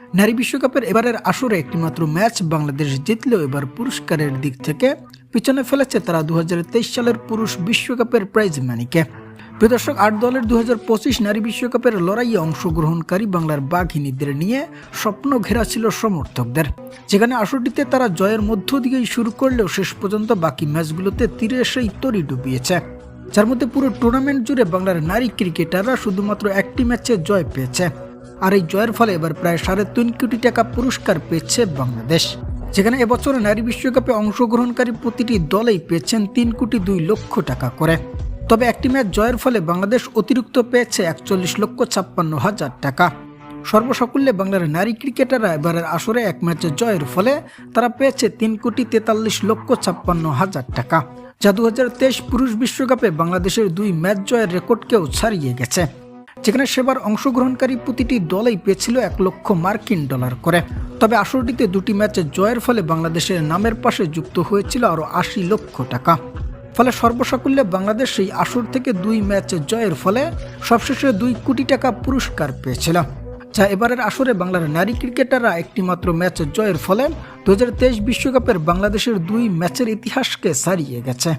নারী বিশ্বকাপের এবারের আসরে একটিমাত্র ম্যাচ বাংলাদেশ জিতলেও এবার পুরস্কারের দিক থেকে পিছনে ফেলেছে তারা দুহাজার তেইশ সালের পুরুষ বিশ্বকাপের প্রাইজ মানিকে। প্রিয় দর্শক, আট দলের দু হাজার পঁচিশ নারী বিশ্বকাপের লড়াইয়ে অংশগ্রহণকারী বাংলার বাঘিনীদের নিয়ে স্বপ্ন ঘেরা ছিল সমর্থকদের। যেখানে আসরটিতে তারা জয়ের মধ্য দিয়েই শুরু করলেও শেষ পর্যন্ত বাকি ম্যাচগুলোতে তীরে এসেই তরি ডুবিয়েছে। যার মধ্যে পুরো টুর্নামেন্ট জুড়ে বাংলার নারী ক্রিকেটাররা শুধুমাত্র একটি ম্যাচে জয় পেয়েছে। আর এই জয়ের ফলে এবার প্রায় সাড়ে তিন কোটি টাকা পুরস্কার পেয়েছে বাংলাদেশ। যেখানে এবছর নারী বিশ্বকাপে অংশগ্রহণকারী প্রতিটি দলেই পেয়েছেন তিন কোটি দুই লক্ষ টাকা করে। তবে একটি ম্যাচ জয়ের ফলে বাংলাদেশ অতিরিক্ত পেয়েছে একচল্লিশ লক্ষ ছাপ্পান্ন হাজার টাকা। সর্বসাকুল্যে বাংলার নারী ক্রিকেটাররা এবারের আসরে এক ম্যাচে জয়ের ফলে তারা পেয়েছে তিন কোটি তেতাল্লিশ লক্ষ ছাপ্পান্ন হাজার টাকা। যা দু হাজার তেইশ পুরুষ বিশ্বকাপে বাংলাদেশের দুই ম্যাচ জয়ের রেকর্ডকেও ছাড়িয়ে গেছে। যেখানে সেবার অংশগ্রহণকারী প্রতিটি দলেই পেয়েছিল এক লক্ষ মার্কিন ডলার করে। তবে আসরটিতে দুটি ম্যাচে জয়ের ফলে বাংলাদেশের নামের পাশে যুক্ত হয়েছিল আরও আশি লক্ষ টাকা। ফলে সর্বসাকুল্যে বাংলাদেশ সেই আসর থেকে দুই ম্যাচে জয়ের ফলে সবশেষে দুই কোটি টাকা পুরস্কার পেয়েছিল। যা এবারের আসরে বাংলার নারী ক্রিকেটাররা একটিমাত্র ম্যাচ জয়ের ফলে দু বিশ্বকাপের বাংলাদেশের দুই ম্যাচের ইতিহাসকে সারিয়ে গেছে।